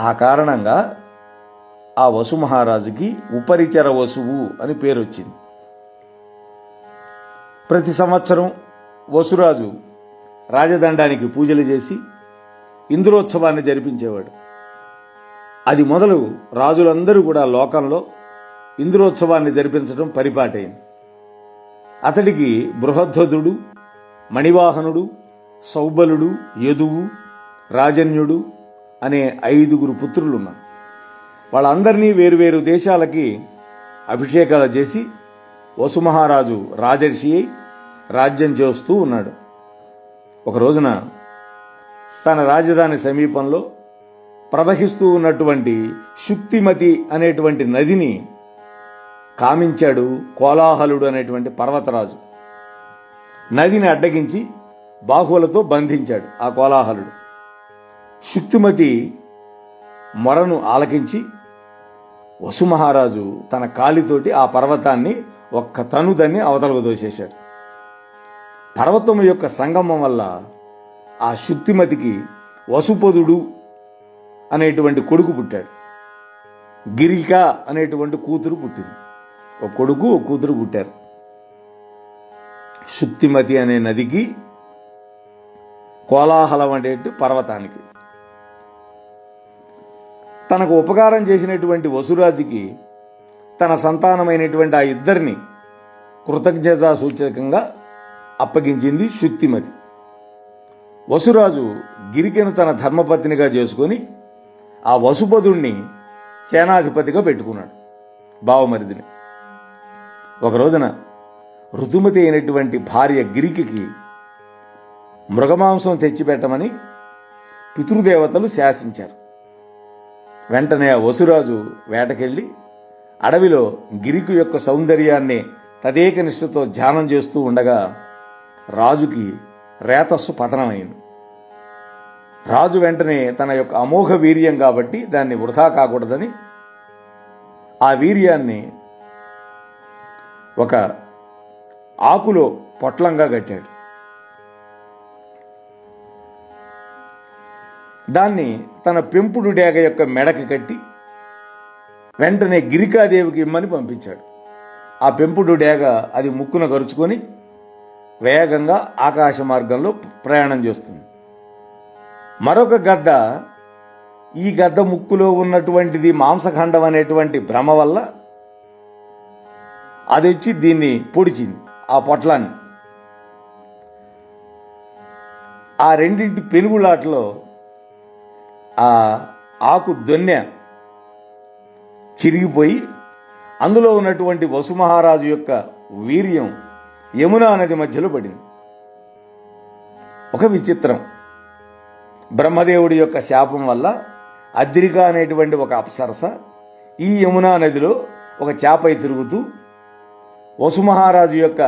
ఆ కారణంగా ఆ వసు మహారాజుకి ఉపరిచర వసువు అని పేరు వచ్చింది ప్రతి సంవత్సరం వసురాజు రాజదండానికి పూజలు చేసి ఇంద్రోత్సవాన్ని జరిపించేవాడు. అది మొదలు రాజులందరూ కూడా లోకంలో ఇంద్రోత్సవాన్ని జరిపించడం పరిపాటైంది. అతడికి బృహధ్వదుడు మణివాహనుడు సౌబలుడు యదువు రాజన్యుడు అనే ఐదుగురు పుత్రులు ఉన్నారు వాళ్ళందరినీ వేరువేరు దేశాలకి అభిషేకాలు చేసి వసుమహారాజు రాజర్షి అయి రాజ్యం చేస్తూ ఉన్నాడు. ఒక రోజున తన రాజధాని సమీపంలో ప్రవహిస్తూ ఉన్నటువంటి శుక్తిమతి అనేటువంటి నదిని కామించాడు కోలాహలుడు అనేటువంటి పర్వతరాజు. నదిని అడ్డగించి బాహువులతో బంధించాడు ఆ కోలాహలుడు. శుక్తిమతి మొరను ఆలకించి వసుమహారాజు తన కాలితోటి ఆ పర్వతాన్ని ఒక్క తనుదన్ని అవతలకు దోసేశాడు పర్వతం యొక్క సంగమం వల్ల ఆ శుక్తిమతికి వసుపదుడు అనేటువంటి కొడుకు పుట్టాడు. గిరిక అనేటువంటి కూతురు పుట్టింది. ఒక కొడుకు ఒక కూతురు పుట్టారు. శుక్తిమతి అనే నదికి కోలాహలం అనేటి పర్వతానికి తనకు ఉపకారం చేసినటువంటి వసురాజుకి తన సంతానమైనటువంటి ఆ ఇద్దరిని కృతజ్ఞతా సూచకంగా అప్పగించింది శుక్తిమతి. వసురాజు గిరికెను తన ధర్మపత్నిగా చేసుకొని ఆ వసుపదుణ్ణి సేనాధిపతిగా పెట్టుకున్నాడు బావమరిదిని. ఒక రోజున ఋతుమతి అయినటువంటి భార్య గిరికి మృగమాంసం తెచ్చిపెట్టమని పితృదేవతలు శాసించారు. వెంటనే ఆ వసురాజు వేటకెళ్ళి అడవిలో గిరికి యొక్క సౌందర్యాన్ని తదేక నిష్ఠతో ధ్యానం చేస్తూ ఉండగా రాజుకి రేతస్సు పతనమైంది. రాజు వెంటనే తన యొక్క అమోఘ వీర్యం కాబట్టి దాన్ని వృధా కాకూడదని ఆ వీర్యాన్ని ఒక ఆకులో పొట్లంగా కట్టాడు. దాన్ని తన పెంపుడు డేగ యొక్క మెడకు కట్టి వెంటనే గిరికాదేవికి ఇమ్మని పంపించాడు. ఆ పెంపుడు డేగ అది ముక్కున గరుచుకొని వేగంగా ఆకాశ మార్గంలో ప్రయాణం చేస్తుంది. మరొక గద్ద ఈ గద్ద ముక్కులో ఉన్నటువంటిది మాంసఖండం అనేటువంటి భ్రమ వల్ల అది వచ్చి దీన్ని పొడిచింది ఆ పొట్లాన్ని. ఆ రెండింటి పెనుగులాటలో ఆ ఆకు దొన్నె చిరిగిపోయి అందులో ఉన్నటువంటి వసుమహారాజు యొక్క వీర్యం యమునా నది మధ్యలో పడింది. ఒక విచిత్రం. బ్రహ్మదేవుడి యొక్క శాపం వల్ల అద్రిక అనేటువంటి ఒక అప్సరస ఈ యమునా నదిలో ఒక చేపై తిరుగుతూ వసుమహారాజు యొక్క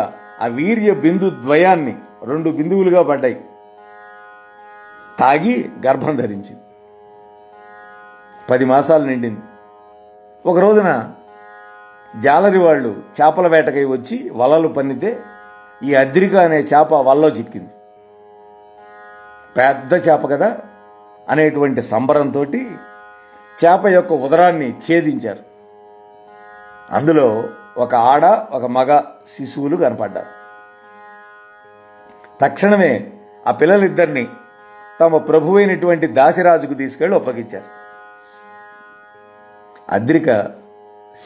ఆ వీర్య బిందు ద్వయాన్ని రెండు బిందువులుగా పడ్డాయి. తాగి గర్భం ధరించింది. పది మాసాలు నిండింది. ఒక రోజున జాలరి వాళ్ళు చేపల వేటకై వచ్చి వలలు పన్నితే ఈ అద్రిక అనే చేప వలలో చిక్కింది. పెద్ద చేప కదా అనేటువంటి సంబరంతో చేప యొక్క ఉదరాన్ని ఛేదించారు. అందులో ఒక ఆడ ఒక మగ శిశువులు కనపడ్డారు. తక్షణమే ఆ పిల్లలిద్దరిని తమ ప్రభువైనటువంటి దాసిరాజుకు తీసుకెళ్ళి ఒప్పగించారు. అద్రిక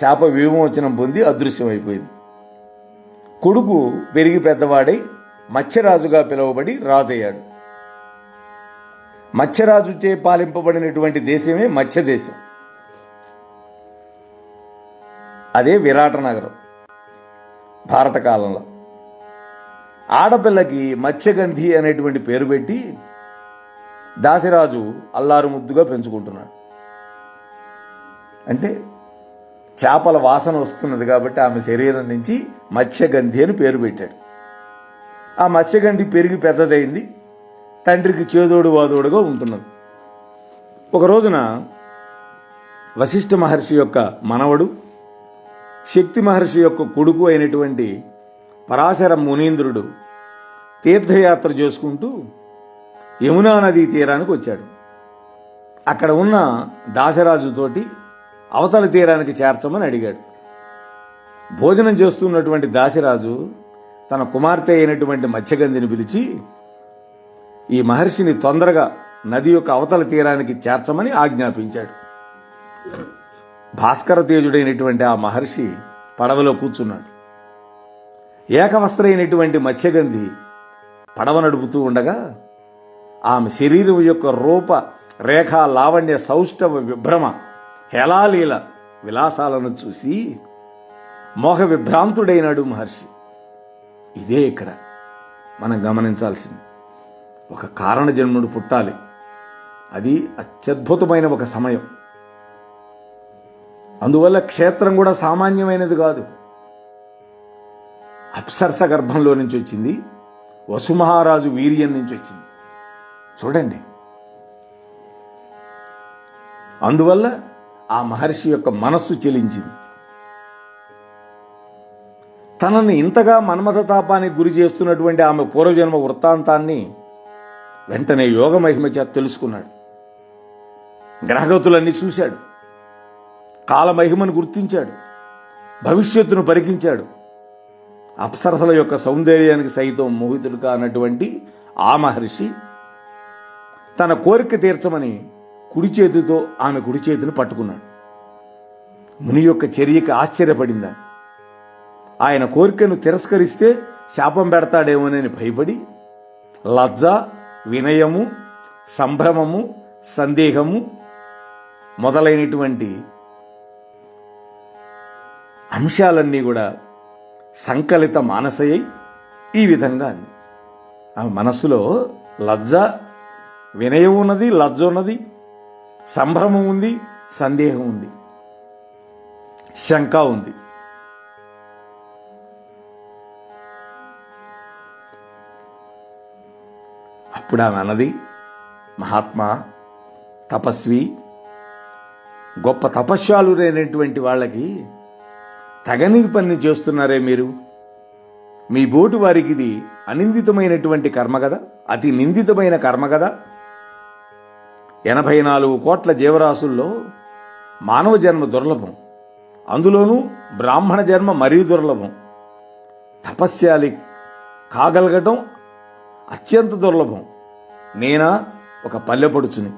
శాప విమోచనం పొంది అదృశ్యమైపోయింది. కొడుకు పెరిగి పెద్దవాడై మత్స్యరాజుగా పిలువబడి రాజయ్యాడు. మత్స్యరాజుచే పాలింపబడినటువంటి దేశమే మత్స్య దేశం అదే విరాట నగరం భారత కాలంలో. ఆడపిల్లకి మత్స్యగంధి అనేటువంటి పేరు పెట్టి దాసిరాజు అల్లారు ముద్దుగా పెంచుకుంటున్నాడు. అంటే చేపల వాసన వస్తున్నది కాబట్టి ఆమె శరీరం నుంచి మత్స్యగంధి అని పేరు పెట్టాడు. ఆ మత్స్యగంధి పెరిగి పెద్దదైంది. తండ్రికి చేదోడు వాదోడుగా ఉంటున్నది. ఒక రోజున వశిష్ఠ మహర్షి యొక్క మనవడు శక్తి మహర్షి యొక్క కొడుకు అయినటువంటి పరాశర మునీంద్రుడు తీర్థయాత్ర చేసుకుంటూ యమునా నదీ తీరానికి వచ్చాడు. అక్కడ ఉన్న దాసరాజుతోటి అవతల తీరానికి చేర్చమని అడిగాడు. భోజనం చేస్తున్నటువంటి దాసిరాజు తన కుమార్తె అయినటువంటి మత్స్యగంధిని పిలిచి ఈ మహర్షిని తొందరగా నది యొక్క అవతల తీరానికి చేర్చమని ఆజ్ఞాపించాడు. భాస్కర తేజుడైనటువంటి ఆ మహర్షి పడవలో కూర్చున్నాడు. ఏకవస్త్రైనటువంటి మత్స్యగంధి పడవ నడుపుతూ ఉండగా ఆమె శరీరం యొక్క రూప రేఖ లావణ్య సౌష్ఠవ విభ్రమ హేళాలీల విలాసాలను చూసి మోహ విభ్రాంతుడైనాడు మహర్షి. ఇదే ఇక్కడ మనం గమనించాల్సింది. ఒక కారణ జన్ముడు పుట్టాలి. అది అత్యద్భుతమైన ఒక సమయం. అందువల్ల క్షేత్రం కూడా సామాన్యమైనది కాదు. అప్సరస గర్భంలో నుంచి వచ్చింది. వసుమహారాజు వీర్యం నుంచి వచ్చింది. చూడండి. అందువల్ల ఆ మహర్షి యొక్క మనస్సు చెలించింది. తనని ఇంతగా మన్మథ తాపానికి గురి చేస్తున్నటువంటి ఆమె పూర్వజన్మ వృత్తాంతాన్ని వెంటనే యోగ మహిమ చేత తెలుసుకున్నాడు. గ్రహగతులన్నీ చూశాడు. కాలమహిమను గుర్తించాడు. భవిష్యత్తును పరికించాడు. అప్సరసల యొక్క సౌందర్యానికి సైతం మోహితుడు కానటువంటి ఆ మహర్షి తన కోరిక తీర్చమని కుడి చేతితో ఆమె కుడి చేతిని పట్టుకున్నాడు. ముని యొక్క చర్యకి ఆశ్చర్యపడిందా ఆయన కోరికను తిరస్కరిస్తే శాపం పెడతాడేమోనని భయపడి లజ్జ వినయము సంభ్రమము సందేహము మొదలైనటువంటి అంశాలన్నీ కూడా సంకలిత మానసయ్యి ఈ విధంగా అంది. మనసులో మనస్సులో లజ్జ వినయం ఉన్నది లజ్జ ఉన్నది సంభ్రమం ఉంది సందేహం ఉంది శంక ఉంది. అప్పుడు ఆమె అన్నది మహాత్మా తపస్వి గొప్ప తపస్యాలురైనటువంటి వాళ్ళకి తగని పని చేస్తున్నారే మీరు. మీ బోటు వారికి ఇది అనిందితమైనటువంటి కర్మ కదా అతి నిందితమైన కర్మ కదా. ఎనభై నాలుగు కోట్ల జీవరాశుల్లో మానవ జన్మ దుర్లభం. అందులోనూ బ్రాహ్మణ జన్మ మరీ దుర్లభం. తపస్యాలి కాగలగటం అత్యంత దుర్లభం. నేనా ఒక పల్లెపడుచుని.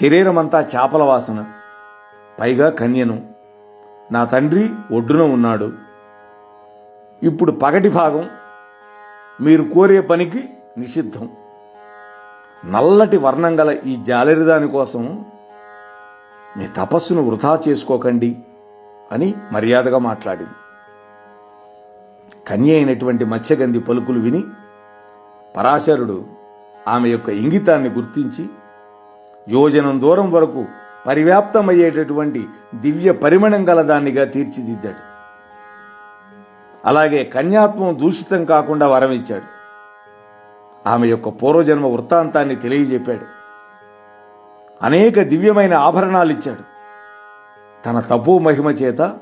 శరీరం అంతా చేపల వాసన. పైగా కన్యను. నా తండ్రి ఒడ్డున ఉన్నాడు. ఇప్పుడు పగటి భాగం. మీరు కోరే పనికి నిషిద్ధం. నల్లటి వర్ణం గల ఈ జాలరిదాని కోసం మీ తపస్సును వృధా చేసుకోకండి అని మర్యాదగా మాట్లాడింది. కన్య అయినటువంటి మత్స్యగంధి పలుకులు విని పరాశరుడు ఆమె యొక్క ఇంగితాన్ని గుర్తించి యోజనం దూరం వరకు పరివ్యాప్తమయ్యేటటువంటి దివ్య పరిమణం గల దాన్నిగా తీర్చిదిద్దాడు. అలాగే కన్యాత్వం దూషితం కాకుండా వరమిచ్చాడు. ఆమె యొక్క పూర్వజన్మ వృత్తాంతాన్ని తెలియజెప్పాడు అనేక దివ్యమైన ఆభరణాలు ఇచ్చాడు తన తపో మహిమ చేత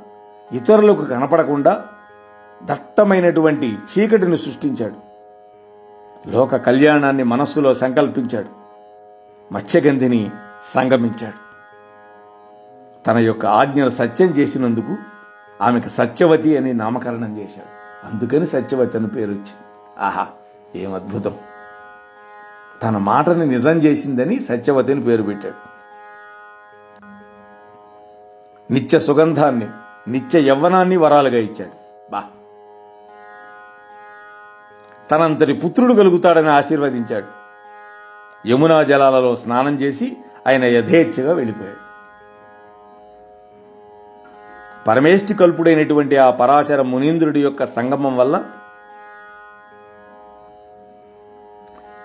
ఇతరులకు కనపడకుండా దట్టమైనటువంటి చీకటిని సృష్టించాడు. లోక కళ్యాణాన్ని మనస్సులో సంకల్పించాడు. మత్స్యగంధిని సంగమించాడు. తన యొక్క ఆజ్ఞను సత్యం చేసినందుకు ఆమెకు సత్యవతి అని నామకరణం చేశాడు. అందుకని సత్యవతి అని పేరు వచ్చింది ఆహా ఏం అద్భుతం. తన మాటని నిజం చేసిందని సత్యవతిని పేరు పెట్టాడు. నిత్య సుగంధాన్ని నిత్య యవ్వనాన్ని వరాలుగా ఇచ్చాడు. బా. తనంతటి పుత్రుడు కలుగుతాడని ఆశీర్వదించాడు. యమునా జలాలలో స్నానం చేసి ఆయన యథేచ్ఛగా వెళ్ళిపోయాడు. పరమేష్టి కల్పుడైనటువంటి ఆ పరాశర మునీంద్రుడి యొక్క సంగమం వల్ల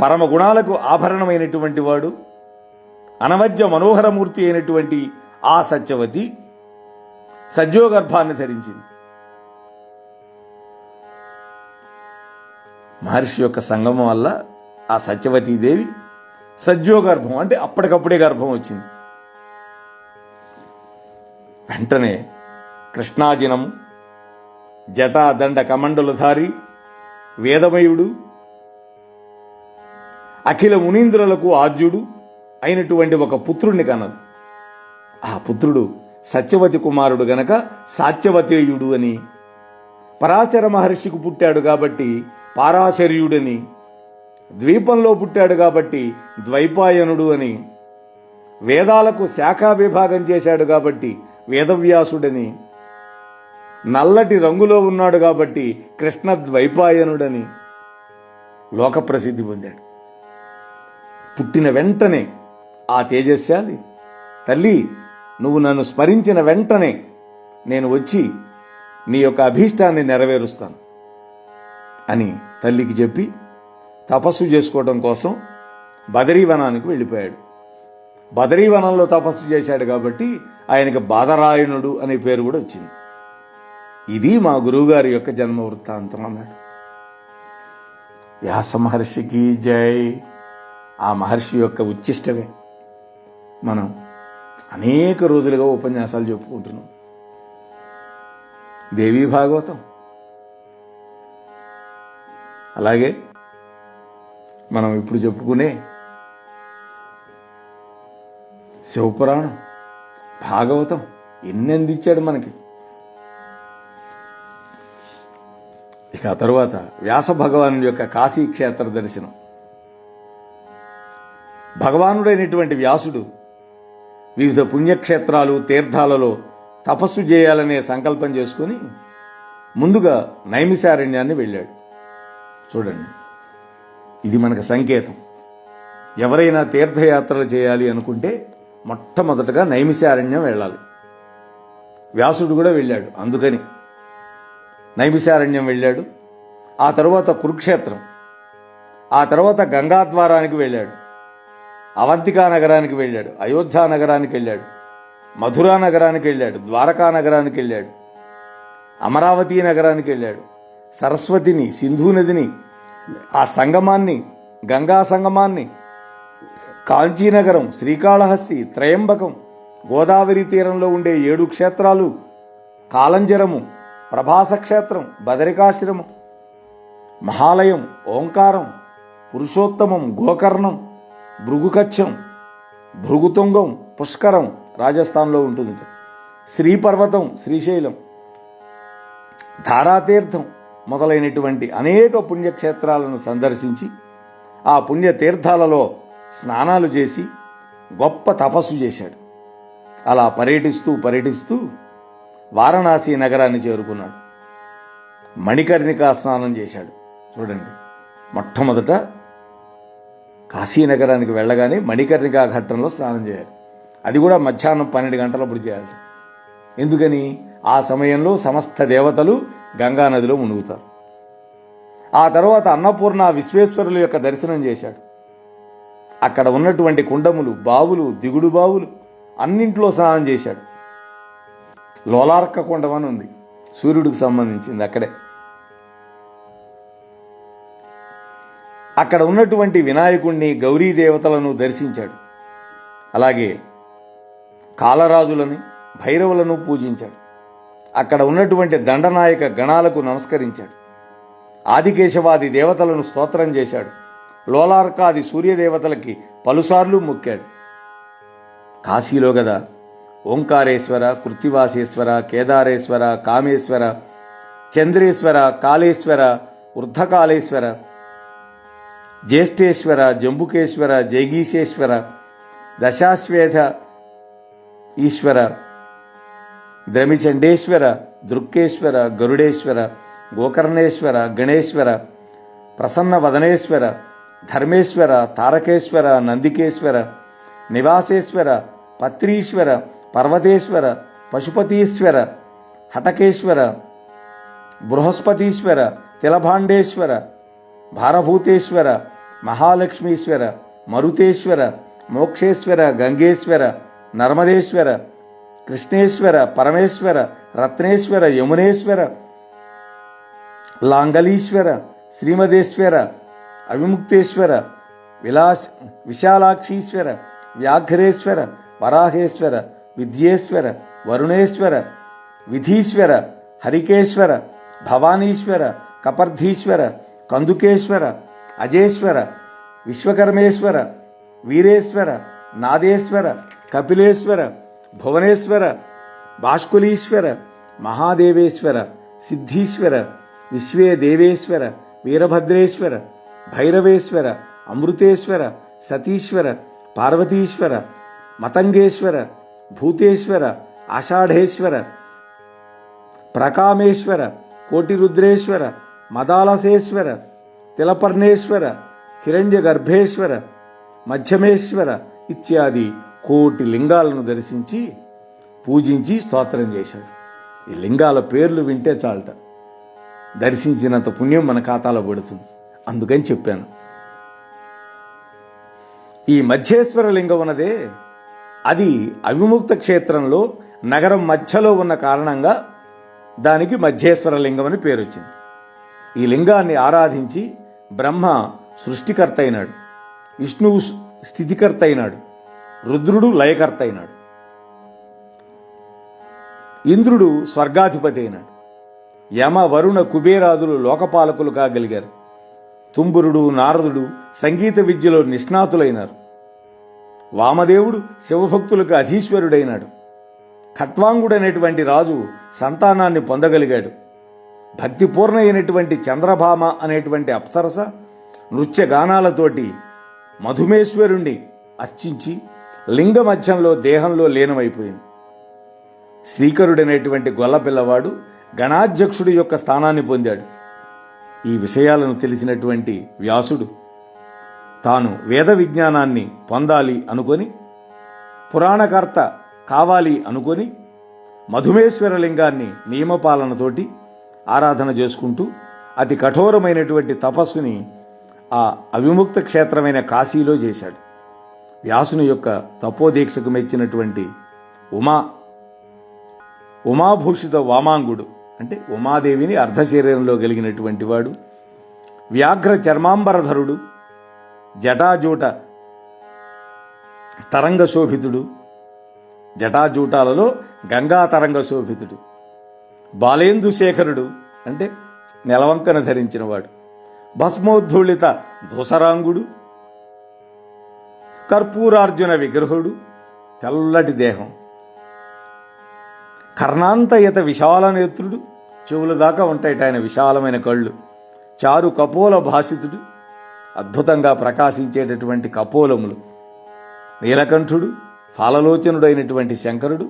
పరమ గుణాలకు ఆభరణమైనటువంటి వాడు అనవద్య మనోహరమూర్తి అయినటువంటి ఆ సత్యవతి సజ్జోగర్భాన్ని ధరించింది. మహర్షి యొక్క సంగమం వల్ల ఆ సత్యవతీదేవి సజ్జోగర్భం అంటే అప్పటికప్పుడే గర్భం వచ్చింది. వెంటనే కృష్ణాజినము జటాదండ కమండలుధారి వేదమయుడు అఖిల మునీంద్రులకు ఆద్యుడు అయినటువంటి ఒక పుత్రుణ్ణి కన్నది ఆ పుత్రుడు సత్యవతి కుమారుడు గనక సాత్యవతేయుడు అని పరాశర మహర్షికి పుట్టాడు కాబట్టి పారాశర్యుడని ద్వీపంలో పుట్టాడు కాబట్టి ద్వైపాయనుడు అని వేదాలకు శాఖా విభాగం చేశాడు కాబట్టి వేదవ్యాసుడని నల్లటి రంగులో ఉన్నాడు కాబట్టి కృష్ణ ద్వైపాయనుడని లోక ప్రసిద్ధి పొందాడు. పుట్టిన వెంటనే ఆ తేజస్యాలి తల్లి నువ్వు నన్ను స్మరించిన వెంటనే నేను వచ్చి నీ యొక్క అభీష్టాన్ని నెరవేరుస్తాను అని తల్లికి చెప్పి తపస్సు చేసుకోవడం కోసం బదరీవనానికి వెళ్ళిపోయాడు. బదరీవనంలో తపస్సు చేశాడు కాబట్టి ఆయనకి బాదరాయణుడు అనే పేరు కూడా వచ్చింది. ఇది మా గురువుగారి యొక్క జన్మ వృత్తాంతం అన్నాడు. వ్యాస మహర్షికి జై. ఆ మహర్షి యొక్క ఉచ్చిష్టమే. మనం అనేక రోజులుగా ఉపన్యాసాలు చెప్పుకుంటున్నాం. దేవీ భాగవతం. అలాగే మనం ఇప్పుడు చెప్పుకునే శివపురాణం భాగవతం ఎన్ని అందించాడు మనకి? ఇక ఆ తరువాత వ్యాస భగవాను యొక్క కాశీ క్షేత్ర దర్శనం. భగవానుడైనటువంటి వ్యాసుడు వివిధ పుణ్యక్షేత్రాలు తీర్థాలలో తపస్సు చేయాలనే సంకల్పం చేసుకుని ముందుగా నైమిసారణ్యాన్ని వెళ్ళాడు. చూడండి ఇది మనకు సంకేతం. ఎవరైనా తీర్థయాత్రలు చేయాలి అనుకుంటే మొట్టమొదటగా నైమిశారణ్యం వెళ్ళాలి. వ్యాసుడు కూడా వెళ్ళాడు అందుకని నైమిసారణ్యం వెళ్ళాడు. ఆ తర్వాత కురుక్షేత్రం ఆ తర్వాత గంగాద్వారానికి వెళ్ళాడు. అవంతికా నగరానికి వెళ్ళాడు అయోధ్య నగరానికి వెళ్ళాడు మధురా నగరానికి వెళ్ళాడు ద్వారకా నగరానికి వెళ్ళాడు అమరావతి నగరానికి వెళ్ళాడు. సరస్వతిని సింధు నదిని ఆ సంగమాన్ని గంగా సంగమాన్ని కాంచీనగరం శ్రీకాళహస్తి త్రయంబకం గోదావరి తీరంలో ఉండే ఏడు క్షేత్రాలు కాలంజరము ప్రభాస క్షేత్రం బదరికాశ్రమం మహాలయం ఓంకారం పురుషోత్తమం గోకర్ణం భృగుకచ్చం భృగుతుంగం పుష్కరం రాజస్థాన్లో ఉంటుంది శ్రీ పర్వతం శ్రీశైలం ధారాతీర్థం మొదలైనటువంటి అనేక పుణ్యక్షేత్రాలను సందర్శించి ఆ పుణ్యతీర్థాలలో స్నానాలు చేసి గొప్ప తపస్సు చేశాడు. అలా పర్యటిస్తూ పర్యటిస్తూ వారణాసి నగరాన్ని చేరుకున్నాడు. మణికర్ణికా స్నానం చేశాడు. చూడండి మొట్టమొదట కాశీ నగరానికి వెళ్ళగానే మణికర్ణికా ఘట్టంలో స్నానం చేయాలి. అది కూడా మధ్యాహ్నం పన్నెండు గంటలప్పుడు చేయాలి. ఎందుకని? ఆ సమయంలో సమస్త దేవతలు గంగా నదిలో మునుగుతారు. ఆ తర్వాత అన్నపూర్ణ విశ్వేశ్వరుల యొక్క దర్శనం చేశాడు. అక్కడ ఉన్నటువంటి కుండములు బావులు దిగుడు బావులు అన్నింట్లో స్నానం చేశాడు. లోలార్క కుండం అని ఉంది. సూర్యుడికి సంబంధించింది అక్కడే. అక్కడ ఉన్నటువంటి వినాయకుణ్ణి గౌరీ దేవతలను దర్శించాడు. అలాగే కాలరాజులని భైరవులను పూజించాడు. అక్కడ ఉన్నటువంటి దండనాయక గణాలకు నమస్కరించాడు. ఆదికేశవాది దేవతలను స్తోత్రం చేశాడు. లోలార్కాది సూర్యదేవతలకి పలుసార్లు మొక్కాడు. కాశీలో గదా ఓంకారేశ్వర కృత్తివాసేశ్వర కేదారేశ్వర కామేశ్వర చంద్రేశ్వర కాళేశ్వర వృద్ధకాళేశ్వర జ్యేష్ఠేశ్వర జంబుకేశ్వర జైగీశేశ్వర దశాశ్వేధ ఈశ్వర ద్రమిచండేశ్వర దృక్కేశ్వర గరుడేశ్వర గోకర్ణేశ్వర గణేశ్వర ప్రసన్న వదనేశ్వర ధర్మేశ్వర తారకేశ్వర నందికేశ్వర నివాసేశ్వర పత్రీశ్వర పర్వతేశ్వర పశుపతీశ్వర హటకేశ్వర బృహస్పతీశ్వర తిలభాండేశ్వర భారభూతేశ్వర మహాలక్ష్మీశ్వర మరుతేశ్వర మోక్షేశ్వర గంగేశ్వర నర్మదేశ్వర కృష్ణేశ్వర పరమేశ్వర రత్నేశ్వర యమునేశ్వర లాంగలీశ్వర శ్రీమదేశ్వర అవిముక్తేశ్వర విలాస్ విశాలాక్షీశ్వర వ్యాఘ్రేశ్వర వరాహేశ్వర విద్యేశ్వర వరుణేశ్వర విధీశ్వర హరికేశ్వర భవానీశ్వర కపర్ధీశ్వర కందుకేశ్వర అజేశ్వర విశ్వకర్మేశ్వర వీరేశ్వర నాదేశ్వర కపిలేశ్వర భువనేశ్వర బాష్కులీశ్వర మహాదేవేశ్వర సిద్ధీశ్వర విశ్వే దేవేశ్వర వీరభద్రేశ్వర భైరవేశ్వర అమృతేశ్వర సతీశ్వర పార్వతీశ్వర మతంగేశ్వర భూతేశ్వర ఆషాఢేశ్వర ప్రకామేశ్వర కోటిరుద్రేశ్వర మదాలసేశ్వర తిలపర్ణేశ్వర హిరణ్య గర్భేశ్వర మధ్యమేశ్వర ఇత్యాది కోటి లింగాలను దర్శించి పూజించి స్తోత్రం చేశాడు. ఈ లింగాల పేర్లు వింటే చాలట. దర్శించినంత పుణ్యం మన ఖాతాలో పడుతుంది. అందుకని చెప్పాను. ఈ మధ్యేశ్వర లింగం ఉన్నదే అది అవిముక్త క్షేత్రంలో నగరం మధ్యలో ఉన్న కారణంగా దానికి మధ్యేశ్వర లింగం అని పేరు వచ్చింది ఈ లింగాన్ని ఆరాధించి బ్రహ్మ సృష్టికర్త అయినాడు విష్ణువు స్థితికర్త అయినాడు రుద్రుడు లయకర్త అయినాడు ఇంద్రుడు స్వర్గాధిపతి అయినాడు యమ వరుణ కుబేరాదులు లోకపాలకులు కాగలిగారు. తుంబురుడు నారదుడు సంగీత విద్యలో నిష్ణాతులైనారు. వామదేవుడు శివభక్తులకు అధీశ్వరుడైనాడు. ఖట్వాంగుడనేటువంటి రాజు సంతానాన్ని పొందగలిగాడు. భక్తిపూర్ణ అయినటువంటి చంద్రభామ అనేటువంటి అప్సరస నృత్య గానాలతోటి మధుమేశ్వరుణ్ణి అర్చించి లింగ మధ్యంలో దేహంలో లీనమైపోయింది. శ్రీకరుడనేటువంటి గొల్ల పిల్లవాడు గణాధ్యక్షుడి యొక్క స్థానాన్ని పొందాడు. ఈ విషయాలను తెలిసినటువంటి వ్యాసుడు తాను వేద విజ్ఞానాన్ని పొందాలి అనుకొని పురాణకర్త కావాలి అనుకొని మధుమేశ్వర లింగాన్ని నియమపాలనతోటి ఆరాధన చేసుకుంటూ అతి కఠోరమైనటువంటి తపస్సుని ఆ అవిముక్త క్షేత్రమైన కాశీలో చేశాడు. వ్యాసుని యొక్క తపోదీక్షకు మెచ్చినటువంటి ఉమా ఉమాభూషిత వామాంగుడు అంటే ఉమాదేవిని అర్ధశరీరంలో కలిగినటువంటి వాడు వ్యాఘ్ర చర్మాంబరధరుడు జటాజూట తరంగ శోభితుడు జటాజూటాలలో గంగా తరంగ శోభితుడు బాలేందు శేఖరుడు అంటే నెలవంకన ధరించినవాడు. భస్మోద్ధూళిత ధూసరాంగుడు కర్పూరార్జున విగ్రహుడు తెల్లటి దేహం. కర్ణాంతయత విశాల నేత్రుడు చెవుల దాకా ఉంటాయి ఆయన విశాలమైన కళ్ళు. చారు కపోల భాసితుడు అద్భుతంగా ప్రకాశించేటటువంటి కపోలములు. నీలకంఠుడు ఫాలలోచనుడైనటువంటి శంకరుడు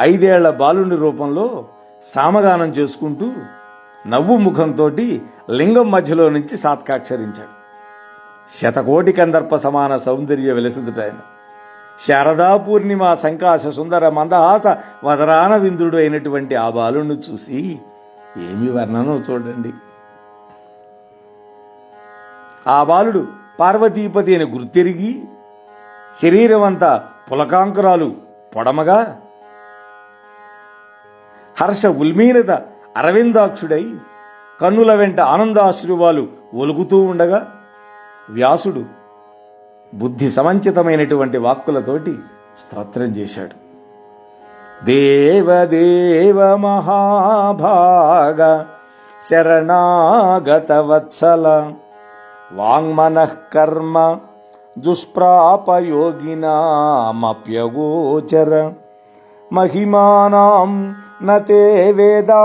ఐదేళ్ళ బాలుని రూపంలో సామగానం చేసుకుంటూ నవ్వు ముఖంతో లింగం మధ్యలో నుంచి సాత్కాక్షరించాడు. శతకోటి కందర్ప సమాన సౌందర్య వెలసిదుట ఆయన. శారదా పూర్ణిమ సంకాశ సుందర మందహాస వదరాన విందుడు అయినటువంటి ఆ బాలుణ్ణి చూసి ఏమి వర్ణనో చూడండి. ఆ బాలుడు పార్వతీపతి అని గుర్తిరిగి శరీరమంతా పులకాంకురాలు పొడమగా హర్ష ఉల్మీనత అరవిందాక్షుడై కన్నుల వెంట ఆనందాశ్రువాలు ఒలుగుతూ ఉండగా వ్యాసుడు బుద్ధి సమంచితమైనటువంటి వాక్కులతోటి స్తోత్రం చేశాడు. దేవదేవ మహాభాగ శరణాగత వత్సల వాంగ్మనః కర్మ దుష్ప్రాపయోగినామప్యగోచర మహిమానాం నతే వేదా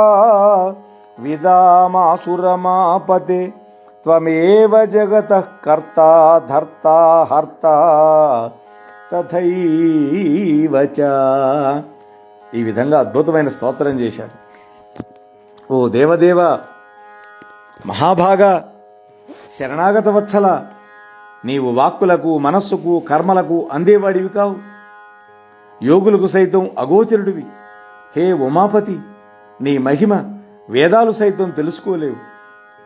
విదామాసురమాపతే త్వమేవ జగత కర్త ధర్త హర్త తథైవచ ఈ విధంగా అద్భుతమైన స్తోత్రం చేశారు. ఓ దేవదేవ మహాభాగ శరణాగత వత్సల నీవు వాక్కులకు మనస్సుకు కర్మలకు అందేవాడివి కావు. యోగులకు సైతం అగోచరుడివి. హే ఉమాపతి నీ మహిమ వేదాలు సైతం తెలుసుకోలేవు.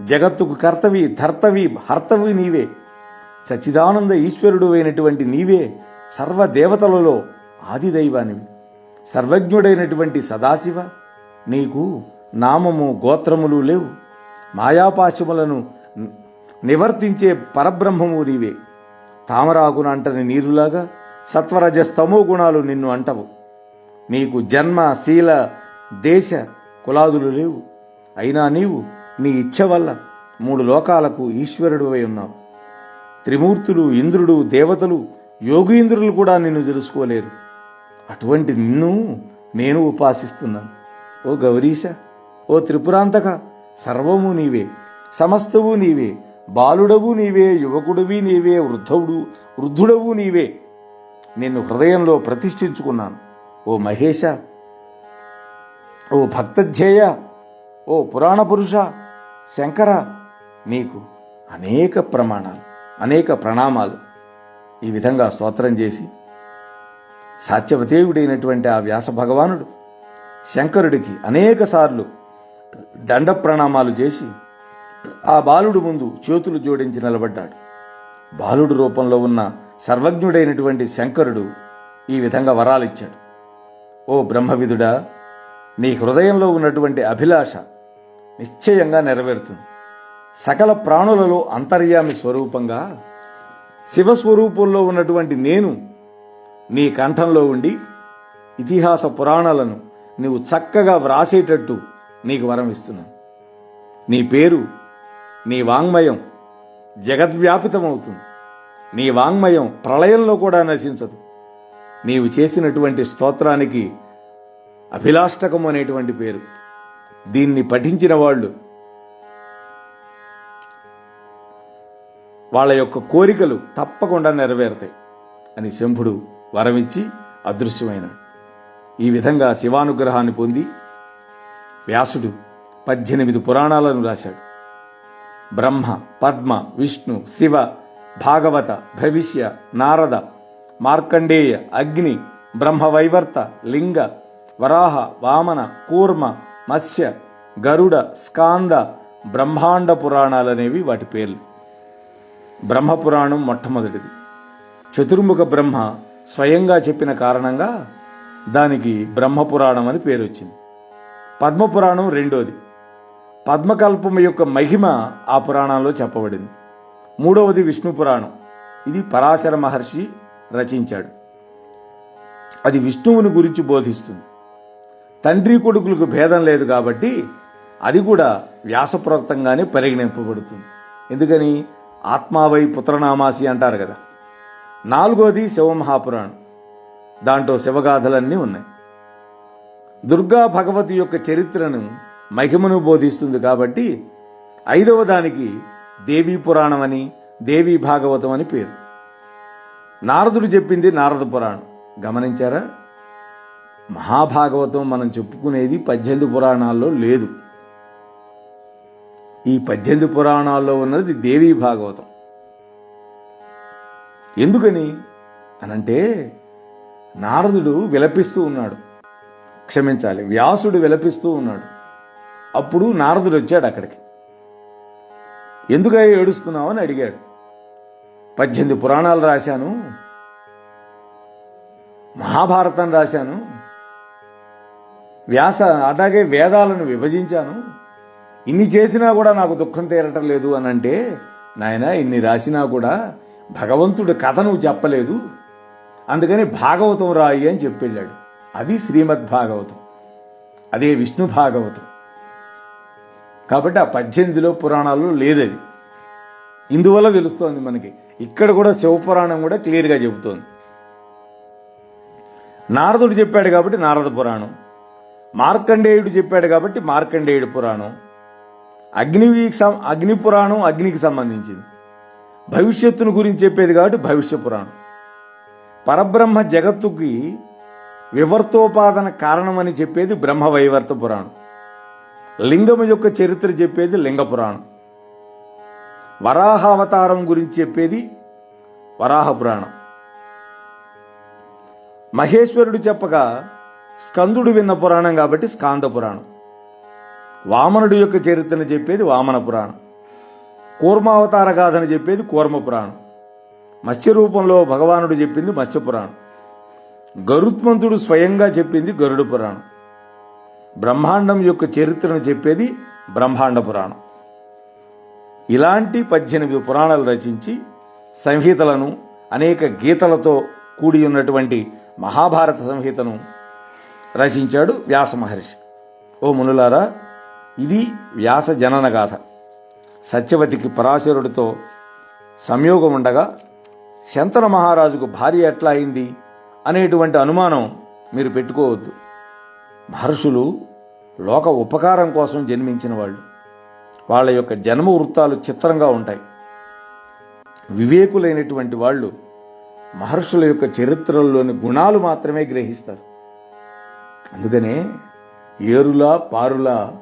జగత్తుకు కర్తవి ధర్తవి హర్తవి నీవే. సచిదానంద ఈశ్వరుడు అయినటువంటి నీవే సర్వదేవతలలో ఆదిదైవానివి. సర్వజ్ఞుడైనటువంటి సదాశివ నీకు నామము గోత్రములు లేవు. మాయాపాశములను నివర్తించే పరబ్రహ్మము నీవే. తామరాకును అంటని నీరులాగా సత్వరజస్తమో గుణాలు నిన్ను అంటవు. నీకు జన్మ శీల దేశ కులాదులు లేవు. అయినా నీవు నీ ఇచ్ఛ వల్ల మూడు లోకాలకు ఈశ్వరుడు అయి ఉన్నావు. త్రిమూర్తులు ఇంద్రుడు దేవతలు యోగీంద్రులు కూడా నిన్ను తెలుసుకోలేరు. అటువంటి నిన్ను నేను ఉపాసిస్తున్నాను. ఓ గౌరీశ ఓ త్రిపురాంతక సర్వము నీవే సమస్తవు నీవే బాలుడవు నీవే యువకుడివి నీవే వృద్ధవుడు వృద్ధుడవు నీవే. నిన్ను హృదయంలో ప్రతిష్ఠించుకున్నాను. ఓ మహేష ఓ భక్తధ్యేయ ఓ పురాణ పురుష శంకర నీకు అనేక ప్రమాణాలు అనేక ప్రణామాలు. ఈ విధంగా స్తోత్రం చేసి సాత్యవదేవుడైనటువంటి ఆ వ్యాస భగవానుడు శంకరుడికి అనేక సార్లు దండ ప్రణామాలు చేసి ఆ బాలుడు ముందు చేతులు జోడించి నిలబడ్డాడు. బాలుడు రూపంలో ఉన్న సర్వజ్ఞుడైనటువంటి శంకరుడు ఈ విధంగా వరాలిచ్చాడు ఓ బ్రహ్మవిదుడా నీ హృదయంలో ఉన్నటువంటి అభిలాష నిశ్చయంగా నెరవేరుతుంది. సకల ప్రాణులలో అంతర్యామి స్వరూపంగా శివస్వరూపంలో ఉన్నటువంటి నేను నీ కంఠంలో ఉండి ఇతిహాస పురాణాలను నీవు చక్కగా వ్రాసేటట్టు నీకు వరం ఇస్తున్నాను. నీ పేరు నీ వాంగ్మయం జగద్వ్యాపితమవుతుంది. నీ వాంగ్మయం ప్రళయంలో కూడా నశించదు. నీవు చేసినటువంటి స్తోత్రానికి అభిలాష్టకం అనేటువంటి పేరు. దీన్ని పఠించిన వాళ్ళు వాళ్ళ యొక్క కోరికలు తప్పకుండా నెరవేరుతాయి అని శంభుడు వరమిచ్చి అదృశ్యమైన ఈ విధంగా శివానుగ్రహాన్ని పొంది వ్యాసుడు పద్దెనిమిది పురాణాలను రాశాడు. బ్రహ్మ పద్మ విష్ణు శివ భాగవత భవిష్య నారద మార్కండేయ అగ్ని బ్రహ్మవైవర్త లింగ వరాహ వామన కూర్మ మత్స్య గరుడ స్కాంద బ్రహ్మాండ పురాణాలు అనేవి వాటి పేర్లు. బ్రహ్మపురాణం మొట్టమొదటిది. చతుర్ముఖ బ్రహ్మ స్వయంగా చెప్పిన కారణంగా దానికి బ్రహ్మపురాణం అని పేరు వచ్చింది. పద్మపురాణం రెండోది. పద్మకల్పం యొక్క మహిమ ఆ పురాణంలో చెప్పబడింది. మూడవది విష్ణు పురాణం ఇది పరాశర మహర్షి రచించాడు. అది విష్ణువుని గురించి బోధిస్తుంది. తండ్రి కొడుకులకు భేదం లేదు కాబట్టి అది కూడా వ్యాసప్రోక్తంగానే పరిగణింపబడుతుంది. ఎందుకని? ఆత్మావై పుత్రనామాసి అంటారు కదా. నాలుగోది శివమహాపురాణం. దాంట్లో శివగాథలన్నీ ఉన్నాయి. దుర్గా భగవతి యొక్క చరిత్రను మహిమను బోధిస్తుంది కాబట్టి ఐదవ దానికి దేవీ పురాణం అని దేవీ భాగవతం అని పేరు. నారదుడు చెప్పింది నారద పురాణం. గమనించారా? మహాభాగవతం మనం చెప్పుకునేది పద్దెనిమిది పురాణాల్లో లేదు. ఈ పద్దెనిమిది పురాణాల్లో ఉన్నది దేవీ భాగవతం. ఎందుకని? అనంటే నారదుడు విలపిస్తూ ఉన్నాడు. క్షమించాలి వ్యాసుడు విలపిస్తూ ఉన్నాడు. అప్పుడు నారదుడు వచ్చాడు అక్కడికి. ఎందుకై ఏడుస్తున్నావు అని అడిగాడు. పద్దెనిమిది పురాణాలు రాశాను. మహాభారతం రాశాను. వ్యాస అలాగే వేదాలను విభజించాను. ఇన్ని చేసినా కూడా నాకు దుఃఖం తీరటం లేదు అని అంటే నాయన ఇన్ని రాసినా కూడా భగవంతుడి కథ నువ్వు చెప్పలేదు. అందుకని భాగవతం రాయి అని చెప్పెళ్ళాడు. అది శ్రీమద్ భాగవతం. అదే విష్ణు భాగవతం. కాబట్టి ఆ పద్దెనిమిదిలో పురాణాల్లో లేదది. ఇందువల్ల తెలుస్తోంది మనకి. ఇక్కడ కూడా శివపురాణం కూడా క్లియర్గా చెబుతోంది. నారదుడు చెప్పాడు కాబట్టి నారద పురాణం. మార్కండేయుడు చెప్పాడు కాబట్టి మార్కండేయుడు పురాణం. అగ్నికి సం- అగ్ని పురాణం అగ్నికి సంబంధించింది. భవిష్యత్తును గురించి చెప్పేది కాబట్టి భవిష్య పురాణం. పరబ్రహ్మ జగత్తుకి వివర్తోపాదన కారణమని చెప్పేది బ్రహ్మ వైవర్త పురాణం. లింగము యొక్క చరిత్ర చెప్పేది లింగ పురాణం. వరాహావతారం గురించి చెప్పేది వరాహ పురాణం. మహేశ్వరుడు చెప్పగా స్కందుడు విన్న పురాణం కాబట్టి స్కాంద పురాణం. వామనుడు యొక్క చరిత్రను చెప్పేది వామన పురాణం. కూర్మావతార గాథను చెప్పేది కూర్మ పురాణం. మత్స్య రూపంలో భగవానుడు చెప్పింది మత్స్య పురాణం. గరుత్మంతుడు స్వయంగా చెప్పింది గరుడ పురాణం. బ్రహ్మాండం యొక్క చరిత్రను చెప్పేది బ్రహ్మాండ పురాణం. ఇలాంటి పద్దెనిమిది పురాణాలు రచించి సంహితలను అనేక గీతలతో కూడి ఉన్నటువంటి మహాభారత సంహితను రచించాడు వ్యాస మహర్షి. ఓ మునులారా ఇది వ్యాస జనన గాథ. సత్యవతికి పరాశరుడితో సంయోగం ఉండగా శంతన మహారాజుకు భార్య ఎట్లా అయింది అనేటువంటి అనుమానం మీరు పెట్టుకోవద్దు. మహర్షులు లోక ఉపకారం కోసం జన్మించిన వాళ్ళు. వాళ్ళ యొక్క జన్మ వృత్తాలు చిత్రంగా ఉంటాయి. వివేకులైనటువంటి వాళ్ళు మహర్షుల యొక్క చరిత్రల్లోని గుణాలు మాత్రమే గ్రహిస్తారు. అందుకనే ఏరులా పారులా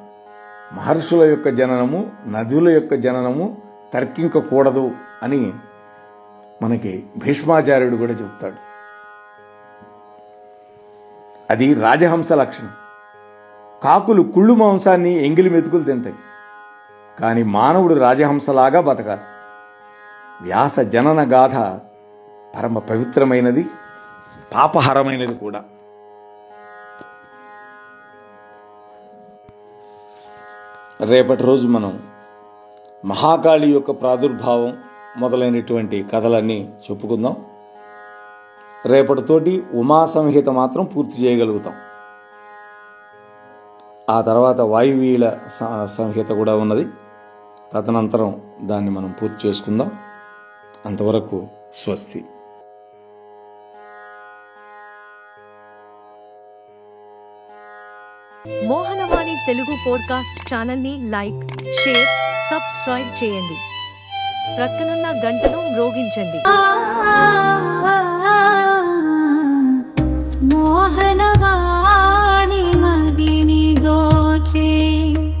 మహర్షుల యొక్క జననము నదుల యొక్క జననము తర్కింకకూడదు అని మనకి భీష్మాచార్యుడు కూడా చెప్తాడు. అది రాజహంస లక్షణం. కాకులు కుళ్ళు మాంసాన్ని ఎంగిలి మెతుకులు తింటాయి. కానీ మానవుడు రాజహంసలాగా బతకాలి. వ్యాస జనన గాథ పరమ పవిత్రమైనది పాపహరమైనది కూడా. రేపటి రోజు మనం మహాకాళి యొక్క ప్రాదుర్భావం మొదలైనటువంటి కథలన్నీ చెప్పుకుందాం. రేపటితోటి ఉమా సంహిత మాత్రం పూర్తి చేయగలుగుతాం. ఆ తర్వాత వాయువీల స- సంహిత కూడా ఉన్నది. తదనంతరం దాన్ని మనం పూర్తి చేసుకుందాం. అంతవరకు స్వస్తి. మోహనవాణి తెలుగు పోడ్కాస్ట్ ఛానల్ని లైక్ షేర్ సబ్స్క్రైబ్ చేయండి. ప్రక్కనున్న గంటను మ్రోగించండి. మోహన